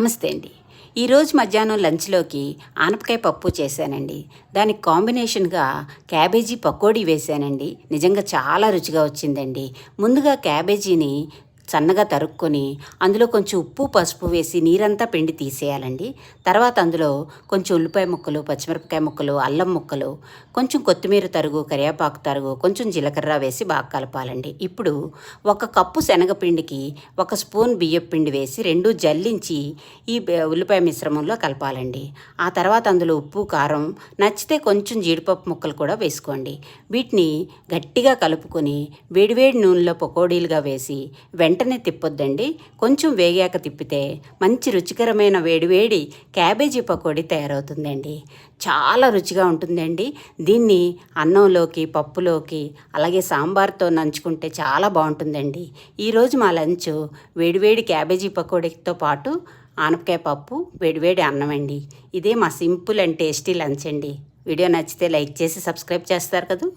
నమస్తే అండి. ఈరోజు మధ్యాహ్నం లంచ్లోకి ఆనపకాయ పప్పు చేశానండి. దానికి కాంబినేషన్గా క్యాబేజీ పకోడీ వేశానండి. నిజంగా చాలా రుచిగా వచ్చిందండి. ముందుగా క్యాబేజీని సన్నగా తరుక్కొని అందులో కొంచెం ఉప్పు పసుపు వేసి నీరంతా పిండి తీసేయాలండి. తర్వాత అందులో కొంచెం ఉల్లిపాయ ముక్కలు పచ్చిమిరపకాయ ముక్కలు అల్లం ముక్కలు కొంచెం కొత్తిమీర తరుగు కరివేపాకు తరుగు కొంచెం జీలకర్ర వేసి బాగా కలపాలండి. ఇప్పుడు ఒక కప్పు శనగపిండికి ఒక స్పూన్ బియ్యం పిండి వేసి రెండు జల్లించి ఈ ఉల్లిపాయ మిశ్రమంలో కలపాలండి. ఆ తర్వాత అందులో ఉప్పు కారం నచ్చితే కొంచెం జీడిపప్పు ముక్కలు కూడా వేసుకోండి. వీటిని గట్టిగా కలుపుకొని వేడివేడి నూనెలో పకోడీలుగా వేసి వెంట వెంటనే తిప్పొద్దండి. కొంచెం వేగాక తిప్పితే మంచి రుచికరమైన వేడివేడి క్యాబేజీ పకోడీ తయారవుతుందండి. చాలా రుచిగా ఉంటుందండి. దీన్ని అన్నంలోకి పప్పులోకి అలాగే సాంబార్తో నంచుకుంటే చాలా బాగుంటుందండి. ఈరోజు మా లంచ్ వేడివేడి క్యాబేజీ పకోడీతో పాటు ఆనపకాయ పప్పు వేడివేడి అన్నం అండి. ఇదే మా సింపుల్ అండ్ టేస్టీ లంచ్ అండి. వీడియో నచ్చితే లైక్ చేసి సబ్స్క్రైబ్ చేస్తారు కదా?